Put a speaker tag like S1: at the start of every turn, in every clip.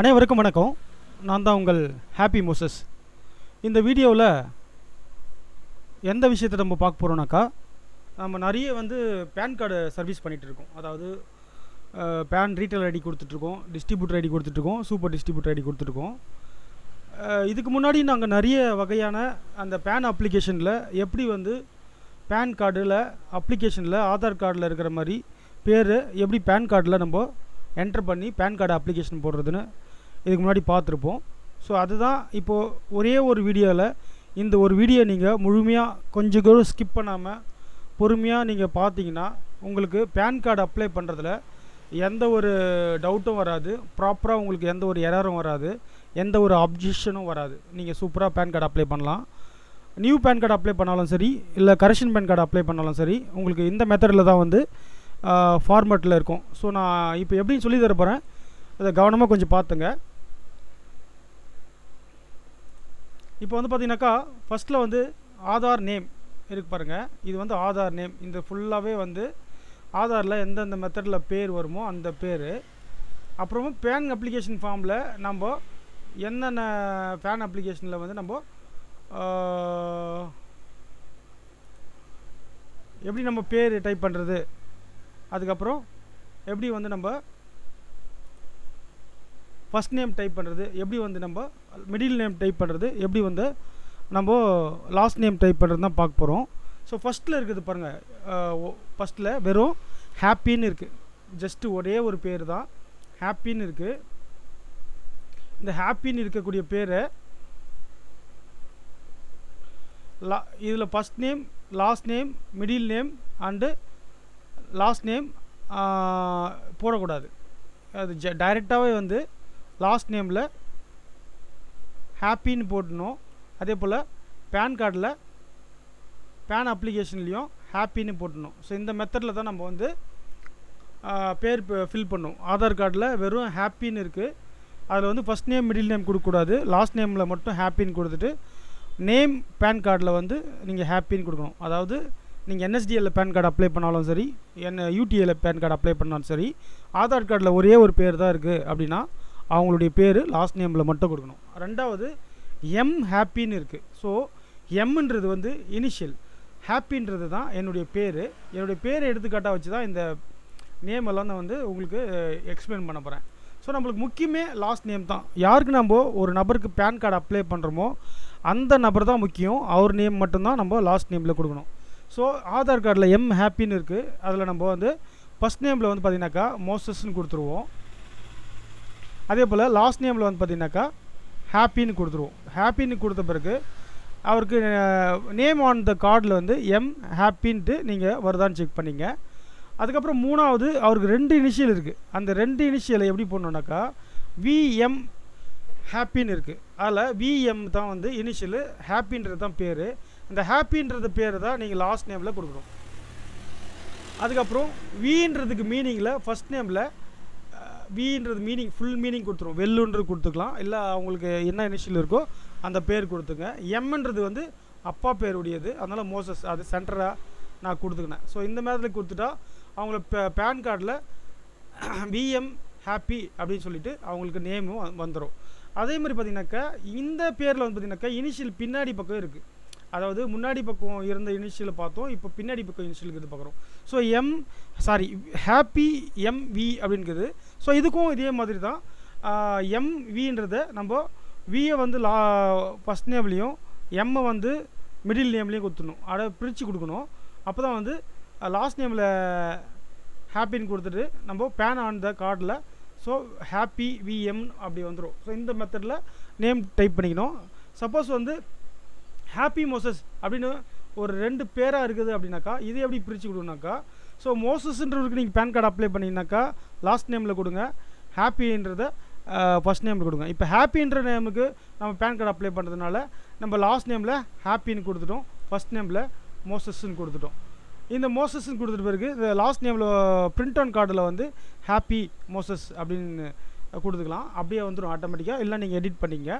S1: அனைவருக்கும் வணக்கம். நான் தான் உங்கள் ஹாப்பி மோசஸ் இந்த வீடியோவில் எந்த விஷயத்தை நம்ம பார்க்க போகிறோம்னாக்கா நம்ம நிறைய வந்து பேன் கார்டு சர்வீஸ் பண்ணிகிட்டு இருக்கோம். அதாவது பேன் ரீட்டைல் ஐடி கொடுத்துட்ருக்கோம் டிஸ்ட்ரிபியூட்டர் ஐடி கொடுத்துட்ருக்கோம் சூப்பர் டிஸ்ட்ரிபியூட்டர் ஐடி கொடுத்துட்ருக்கோம் இதுக்கு முன்னாடி நாங்கள் நிறைய வகையான அந்த பேன் அப்ளிகேஷனில் எப்படி வந்து பேன் கார்டில் அப்ளிகேஷனில் ஆதார் கார்டில் இருக்கிற மாதிரி பேர் எப்படி பேன் கார்டில் நம்ம என்டர் பண்ணி பேன் கார்டு அப்ளிகேஷன் போடுறதுன்னு இதுக்கு முன்னாடி பார்த்துருப்போம். ஸோ அதுதான் இப்போது ஒரே ஒரு வீடியோவில் இந்த ஒரு வீடியோ நீங்கள் முழுமையாக கொஞ்சம் கூட ஸ்கிப் பண்ணாமல் பொறுமையாக நீங்கள் பார்த்தீங்கன்னா உங்களுக்கு பேன் கார்டு அப்ளை பண்ணுறதுல எந்த ஒரு டவுட்டும் வராது. ப்ராப்பராக உங்களுக்கு எந்த ஒரு எரரும் வராது. எந்த ஒரு அப்ஜெக்ஷனும் வராது. நீங்கள் சூப்பராக பேன் கார்டு அப்ளை பண்ணலாம். நியூ பேன் கார்டு அப்ளை பண்ணாலும் சரி இல்லை கரெக்ஷன் பேன் கார்டு அப்ளை பண்ணாலும் சரி உங்களுக்கு இந்த மெத்தடில் தான் வந்து ஃபார்மேட்டில் இருக்கும். ஸோ நான் இப்போ எப்படின்னு சொல்லி தர போகிறேன் அதை கவனமாக கொஞ்சம் பார்த்துங்க. இப்போ வந்து பார்த்தீங்கன்னாக்கா ஃபஸ்ட்டில் வந்து ஆதார் நேம் இருக்குது பாருங்கள் இது வந்து ஆதார் நேம். இந்த ஃபுல்லாகவே வந்து ஆதாரில் எந்தெந்த மெத்தடில் பேர் வருமோ அந்த பேர். அப்புறமா பேன் அப்ளிகேஷன் ஃபார்மில் நம்ம என்னென்ன பேன் அப்ளிகேஷனில் வந்து நம்ம எப்படி நம்ம பேர் டைப் பண்ணுறது அதுக்கப்புறம் எப்படி வந்து நம்ம ஃபஸ்ட் நேம் டைப் பண்ணுறது எப்படி வந்து நம்ம மிடில் நேம் டைப் பண்ணுறது எப்படி வந்து நம்ம லாஸ்ட் நேம் டைப் பண்ணுறது தான் பார்க்க போகிறோம் ஸோ ஃபஸ்ட்டில் இருக்குது பாருங்கள் ஃபஸ்ட்டில் வெறும் ஹாப்பின்னு இருக்குது ஜஸ்ட்டு ஒரே ஒரு பேர் தான். ஹாப்பின்னு இருக்குது இந்த ஹாப்பின்னு இருக்கக்கூடிய பேரை லா இதில் first name last name middle name and last name போடக்கூடாது. அது ஜ டைரெக்டாகவே வந்து லாஸ்ட் நேமில் ஹாப்பின்னு போடணும் அதே போல் பேன் கார்டில் பேன் அப்ளிகேஷன்லேயும் ஹாப்பின்னு போட்டணும் ஸோ இந்த மெத்தடில் தான் நம்ம வந்து பேர் ஃபில் பண்ணும். ஆதார் கார்டில் வெறும் ஹாப்பின்னு இருக்குது அதில் வந்து ஃபஸ்ட் நேம் மிடில் நேம் கொடுக்கக்கூடாது. லாஸ்ட் நேமில் மட்டும் ஹாப்பின்னு கொடுத்துட்டு நேம் பேன் கார்டில் வந்து நீங்கள் ஹாப்பின்னு கொடுக்கணும். அதாவது நீங்கள் என்எஸ்டிஎல்ல பேன் கார்டு அப்ளை பண்ணாலும் சரி என் யூடிஏல பேன் கார்டு அப்ளை பண்ணாலும் சரி ஆதார் கார்டில் ஒரே ஒரு பேர் தான் இருக்குது அப்படின்னா அவங்களுடைய பேர் லாஸ்ட் நேமில் மட்டும் கொடுக்கணும். ரெண்டாவது எம் ஹாப்பின்னு இருக்குது ஸோ எம்ன்றது வந்து இனிஷியல் ஹாப்பின்றது தான் என்னுடைய பேர். என்னுடைய பேரை எடுத்துக்காட்டாக வச்சு தான் இந்த நேம் எல்லாம் நான் வந்து உங்களுக்கு eh, எக்ஸ்பிளைன் பண்ண போகிறேன் ஸோ நம்மளுக்கு முக்கியமே லாஸ்ட் நேம் தான். யாருக்கு நம்ம ஒரு நபருக்கு பேன் கார்டு அப்ளை பண்ணுறோமோ அந்த நபர் தான் முக்கியம். அவர் நேம் மட்டும்தான் நம்ம லாஸ்ட் நேமில் கொடுக்கணும். ஸோ ஆதார் கார்டில் எம் ஹாப்பின்னு இருக்குது அதில் நம்ம வந்து ஃபஸ்ட் நேமில் வந்து பார்த்தீங்கன்னாக்கா மோசஸ்ன்னு கொடுத்துருவோம். அதே போல் லாஸ்ட் நேமில் வந்து பார்த்தீங்கன்னாக்கா ஹாப்பின்னு கொடுத்துருவோம். ஹாப்பின்னு கொடுத்த பிறகு அவருக்கு நேம் ஆன் த கார்டில் வந்து எம் ஹாப்பின்ட்டு நீங்கள் வருதான்னு செக் பண்ணிங்க. அதுக்கப்புறம் மூணாவது அவருக்கு ரெண்டு இனிஷியல் இருக்குது அந்த ரெண்டு இனிஷியலை எப்படி போடணுன்னாக்கா விஎம் ஹாப்பின்னு இருக்குது அதில் விஎம் தான் வந்து இனிஷியலு ஹாப்பின்றது தான் பேர். இந்த ஹாப்பின்றது பேர் தான் நீங்கள் லாஸ்ட் நேமில் கொடுக்கணும். அதுக்கப்புறம் வின்றதுக்கு மீனிங்கில் ஃபஸ்ட் நேமில் வின்றது மீனிங் ஃபுல் மீனிங் கொடுத்துரும். வெல்லுன்றது கொடுத்துக்கலாம். இல்லை அவங்களுக்கு என்ன இனிஷியல் இருக்கோ அந்த பேர் கொடுத்துங்க. எம்ன்றது வந்து அப்பா பேருடையது. அதனால் மோசஸ் அது சென்டராக நான் கொடுத்துக்கினேன். ஸோ இந்த மாதிரி கொடுத்துட்டா அவங்கள பே பேன் கார்டில் விஎம் ஹாப்பி அப்படின்னு சொல்லிட்டு அவங்களுக்கு நேமும் வந்துடும் அதே மாதிரி பார்த்தீங்கன்னாக்கா இந்த பேரில் வந்து பார்த்திங்கனாக்கா இனிஷியல் பின்னாடி பக்கம் இருக்குது அதாவது முன்னாடி பக்கம் இருந்த இனிஷியலை பார்த்தோம் இப்போ பின்னாடி பக்கம் இனிஷியல் இருக்கிறது பார்க்குறோம். So M sorry happy M அப்படிங்கிறது ஸோ இதுக்கும் இதே மாதிரி தான் எம்வின்றத நம்ம வியை வந்து லா ஃபஸ்ட் நேம்லேயும் எம்மை வந்து மிடில் நேம்லேயும் கொடுத்துடணும். அதை பிரித்து கொடுக்கணும். அப்போ தான் வந்து லாஸ்ட் நேமில் ஹாப்பின்னு கொடுத்துட்டு நம்ம பேன் ஆன் த கார்டில் ஸோ ஹாப்பி விஎம் அப்படி வந்துடும் ஸோ இந்த மெத்தடில் நேம் டைப் பண்ணிக்கணும். சப்போஸ் வந்து ஹாப்பி மோசஸ் அப்படின்னு ஒரு ரெண்டு பேராக இருக்குது அப்படின்னாக்கா இது எப்படி பிரித்து கொடுனாக்கா ஸோ மோசஸ்ன்றவருக்கு நீங்கள் பேன் கார்டு அப்ளை பண்ணிங்கனாக்கா லாஸ்ட் நேமில் கொடுங்க. ஹாப்பின்றத ஃபஸ்ட் நேமில் கொடுங்க. இப்போ ஹாப்பின்ற நேமுக்கு நம்ம பேன் கார்டு அப்ளை பண்ணுறதுனால நம்ம லாஸ்ட் நேமில் ஹாப்பின்னு கொடுத்துட்டோம். ஃபஸ்ட் நேமில் மோசஸ்ன்னு கொடுத்துட்டோம். இந்த மோசஸ்ன்னு கொடுத்துட்டு பிறகு இந்த லாஸ்ட் நேமில் பிரிண்ட் ஆன் கார்டில் வந்து ஹாப்பி மோசஸ் அப்படின்னு கொடுத்துக்கலாம். அப்படியே வந்துடும் ஆட்டோமேட்டிக்காக இல்லை நீங்கள் எடிட் பண்ணிங்க.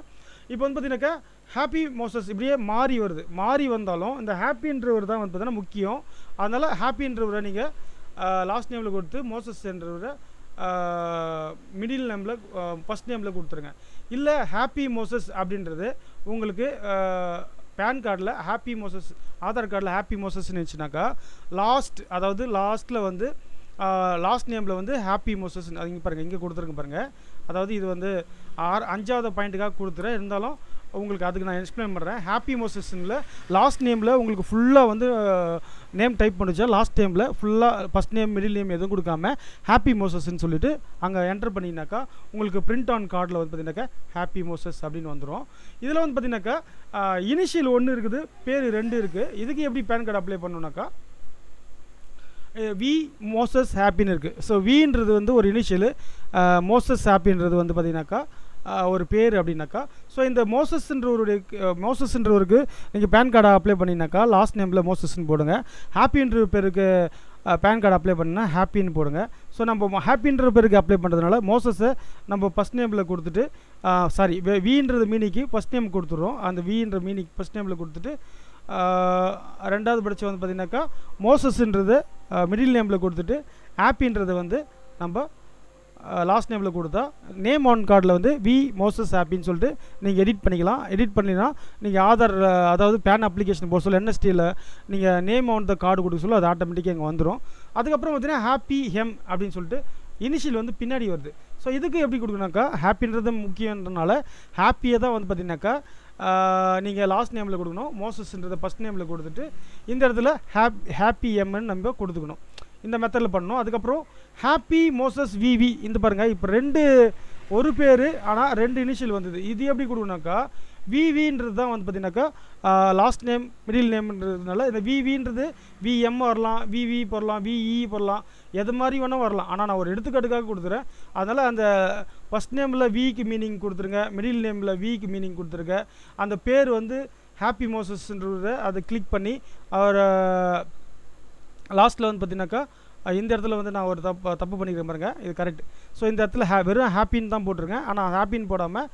S1: இப்போ வந்து பார்த்தீங்கன்னாக்கா ஹாப்பி மோசஸ் இப்படியே மாறி வருது. மாறி வந்தாலும் இந்த ஹாப்பின்றவர் தான் வந்து பார்த்தீங்கன்னா முக்கியம். அதனால் ஹாப்பின்றவரை நீங்கள் லாஸ்ட் நேமில் கொடுத்து மோசஸ் என்றவரை மிடில் நேமில் ஃபஸ்ட் நேமில் கொடுத்துருங்க. இல்லை ஹாப்பி மோசஸ் அப்படின்றது உங்களுக்கு பேன் கார்டில் ஹாப்பி மோசஸ் ஆதார் கார்டில் ஹாப்பி மோசஸ்னு இருந்துச்சுனாக்கா லாஸ்ட் அதாவது லாஸ்ட்டில் வந்து லாஸ்ட் நேமில் வந்து ஹாப்பி மோசஸ் அது இங்கே பாருங்கள் இங்கே கொடுத்துருங்க பாருங்கள் அதாவது இது வந்து ஆறு அஞ்சாவது பாயிண்ட்டுக்காக கொடுத்துறேன் இருந்தாலும் உங்களுக்கு அதுக்கு நான் எக்ஸ்பிளைன் பண்ணுறேன் ஹாப்பி மோசஸ்னில் லாஸ்ட் நேமில் உங்களுக்கு ஃபுல்லாக வந்து நேம் டைப் பண்ணிச்சா லாஸ்ட் டைமில் ஃபுல்லாக ஃபஸ்ட் நேம் மிடில் நேம் எதுவும் கொடுக்காம ஹாப்பி மோசஸ்ன்னு சொல்லிட்டு அங்கே என்டர் பண்ணினாக்கா உங்களுக்கு பிரிண்ட் ஆன் கார்டில் வந்து பார்த்தீங்கன்னாக்கா ஹாப்பி மோசஸ் அப்படின்னு வந்துடும் இதில் வந்து பார்த்தீங்கன்னாக்கா இனிஷியல் ஒன்று இருக்குது பேர் ரெண்டு இருக்குது இதுக்கு எப்படி பேன் கார்டு அப்ளை பண்ணணுனாக்கா வி மோசஸ் ஹாப்பின்னு இருக்குது ஸோ வின்றது வந்து ஒரு இனிஷியலு மோசஸ் ஹாப்பின்றது வந்து பார்த்தீங்கன்னாக்கா ஒரு பேர் அப்படின்னாக்கா. ஸோ இந்த மோசஸ்ன்றவருடைய மோசஸ்ன்றவருக்கு நீங்கள் பேன் கார்டை அப்ளை பண்ணினாக்கா லாஸ்ட் நேமில் மோசஸ்ன்னு போடுங்க. ஹாப்பின்ற பேருக்கு பேன் கார்டு அப்ளை பண்ணால் ஹாப்பின்னு போடுங்க. ஸோ நம்ம ஹாப்பின்ற பேருக்கு அப்ளை பண்ணுறதுனால மோசஸை நம்ம ஃபஸ்ட் நேமில் கொடுத்துட்டு சாரி வின்றது மீனிக்கு ஃபஸ்ட் நேம் கொடுத்துட்றோம். அந்த வின்ற மீனிக்கு ஃபஸ்ட் நேமில் கொடுத்துட்டு ரெண்டாவது படித்து வந்து பார்த்திங்கனாக்கா மோசஸ்ன்றது மிடில் நேமில் கொடுத்துட்டு ஆப்பின்றது வந்து நம்ம லாஸ்ட் நேமில் கொடுத்தா நேம் ஆன் கார்டில் வந்து வி மோசஸ் ஆப்பின்னு சொல்லிட்டு நீங்கள் எடிட் பண்ணிக்கலாம். எடிட் பண்ணினா நீங்கள் ஆதார் அதாவது பேன் அப்ளிகேஷன் போட சொல்ல என்எஸ்டியில் நீங்கள் நேம் ஆன் த கார்டு கொடுக்க சொல்ல அது ஆட்டோமேட்டிக்காக இங்கே வந்துடும் அதுக்கப்புறம் பார்த்தீங்கன்னா ஹாப்பி ஹெம் அப்படின்னு சொல்லிட்டு இனிஷியல் வந்து பின்னாடி வருது. ஸோ இதுக்கு எப்படி கொடுக்கணுனாக்கா ஹாப்பின்றது முக்கியன்றனால ஹாப்பியை தான் வந்து பார்த்திங்கனாக்கா நீங்கள் லாஸ்ட் நேமில் கொடுக்கணும். மோசஸ்ன்றதை ஃபஸ்ட் நேமில் கொடுத்துட்டு இந்த இடத்துல ஹேப் ஹாப்பி எம்ன்னு நம்ம கொடுத்துக்கணும். இந்த மெத்தடில் பண்ணணும். அதுக்கப்புறம் ஹாப்பி மோசஸ் விவி இந்த பாருங்கள் இப்போ ரெண்டு ஒரு பேர் ஆனால் ரெண்டு இனிஷியல் வந்தது. இது எப்படி கொடுக்கணுனாக்கா விவின்றது தான் வந்து பார்த்தீங்கன்னாக்கா லாஸ்ட் நேம் மிடில் நேம்ன்றதுனால இந்த விவின்றது விஎம் வரலாம் விவி போடலாம் விஇ போடலாம் எது மாதிரி வேணால் வரலாம். ஆனால் நான் ஒரு எடுத்துக்காட்டுக்காக கொடுத்துறேன். அதனால் அந்த ஃபஸ்ட் நேமில் விக்கு மீனிங் கொடுத்துருங்க மிடில் நேமில் விக்கு மீனிங் கொடுத்துருங்க. அந்த பேர் வந்து ஹாப்பி மோசஸ்ன்றத அதை கிளிக் பண்ணி அவர் லாஸ்ட்டில் வந்து பார்த்தீங்கன்னாக்கா இந்த இடத்துல வந்து நான் ஒரு தப்பு தப்பு பண்ணிக்கிறேன் பாருங்க. இது கரெக்ட் ஸோ இந்த இடத்துல ஹே வெறும் ஹாப்பின்னு தான் போட்டிருக்கேன். ஆனால் ஹாப்பின்னு போடாமல்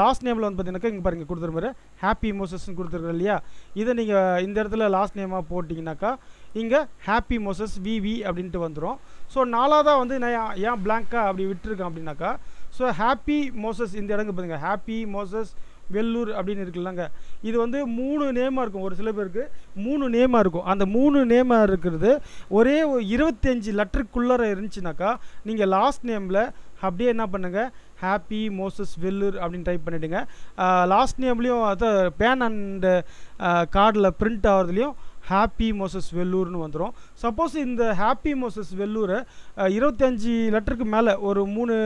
S1: லாஸ்ட் நேமில் வந்து பார்த்தீங்கன்னாக்கா இங்கே பாருங்கள் கொடுத்துருப்பாரு. ஹாப்பி மோசஸ்ன்னு கொடுத்துருக்கேன் இல்லையா? இதை நீங்கள் இந்த இடத்துல லாஸ்ட் நேமாக போட்டிங்கனாக்கா இங்கே ஹாப்பி மோசஸ் விவி அப்படின்ட்டு வந்துடும் ஸோ நாலாவதாக வந்து நான் ஏன் பிளாங்காக அப்படி விட்டுருக்கேன் அப்படின்னாக்கா ஸோ ஹாப்பி மோசஸ் இந்த இடங்க பாருங்கள் ஹாப்பி மோசஸ் வெள்ளூர் அப்படின்னு இருக்குல்லங்க. இது வந்து மூணு நேமாக இருக்கும். ஒரு சில பேருக்கு மூணு நேமாக இருக்கும். அந்த மூணு நேமாக இருக்கிறது ஒரே இருபத்தஞ்சி லெட்டருக்குள்ளார இருந்துச்சுனாக்கா நீங்கள் லாஸ்ட் நேமில் அப்படியே என்ன பண்ணுங்கள் ஹாப்பி மோசஸ் வெல்லூர் அப்படின்னு டைப் பண்ணிவிடுங்க லாஸ்ட் நேம்லேயும் அதை பேன் அண்ட் கார்டில் பிரிண்ட் ஆகிறதுலையும் ஹாப்பி மோசஸ் வெல்லூர்னு வந்துடும் சப்போஸ் இந்த ஹாப்பி மோசஸ் வெல்லூரை இருபத்தஞ்சி லெட்டருக்கு மேலே ஒரு மூணு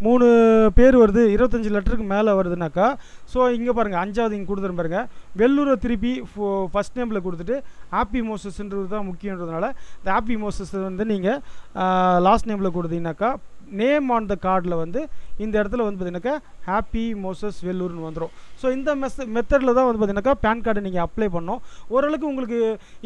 S1: மூணு பேர் வருது இருபத்தஞ்சி லெட்டருக்கு மேலே வருதுனாக்கா ஸோ இங்கே பாருங்கள் அஞ்சாவது இங்கே கொடுத்துரு பாருங்கள் வெல்லூரை திருப்பி ஃபஸ்ட் நேமில் கொடுத்துட்டு ஹாப்பி மோசஸ்ன்றது தான் முக்கியன்றதுனால இந்த ஹாப்பி மோசஸ் வந்து நீங்கள் லாஸ்ட் நேமில் கொடுத்தீங்கன்னாக்கா நேம் ஆன் த கார்டில் வந்து இந்த இடத்துல வந்து பார்த்தீங்கன்னாக்கா ஹாப்பி மோசஸ் வெல்லூர்னு வந்துடும் ஸோ இந்த மெஸ் மெத்தடில் தான் வந்து பார்த்தீங்கன்னாக்கா பேன் கார்டை நீங்கள் அப்ளை பண்ணோம் ஓரளவுக்கு உங்களுக்கு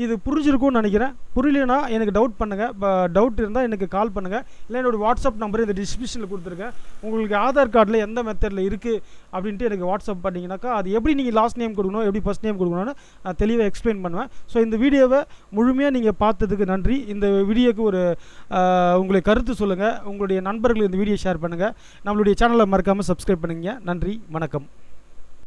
S1: இது புரிஞ்சிருக்கும்னு நினைக்கிறேன். புரியலனா எனக்கு டவுட் பண்ணுங்கள் டவுட் இருந்தால் எனக்கு கால் பண்ணுங்கள் இல்லை என்னோடய வாட்ஸ்அப் நம்பர் இந்த டிஸ்கிரிப்ஷனில் கொடுத்துருக்கேன் உங்களுக்கு ஆதார் கார்டில் எந்த மெத்தடில் இருக்குது அப்படின்ட்டு எனக்கு வாட்ஸ்அப் பண்ணிங்கனாக்கா அது எப்படி நீங்கள் லாஸ்ட் நேம் கொடுக்கணும் எப்படி ஃபஸ்ட் நேம் கொடுக்கணும்னு நான் தெளிவாக எக்ஸ்பிளைன் பண்ணுவேன். ஸோ இந்த வீடியோவை முழுமையாக நீங்கள் பார்த்ததுக்கு நன்றி. இந்த வீடியோக்கு ஒரு உங்களுடைய கருத்து சொல்லுங்கள் உங்களுடைய நண்பர்கள் இந்த வீடியோ ஷேர் பண்ணுங்கள் நம்மளுடைய சேனலை மறக்காமல் சப்ஸ்கிரைப் பண்ணுங்க நன்றி வணக்கம்.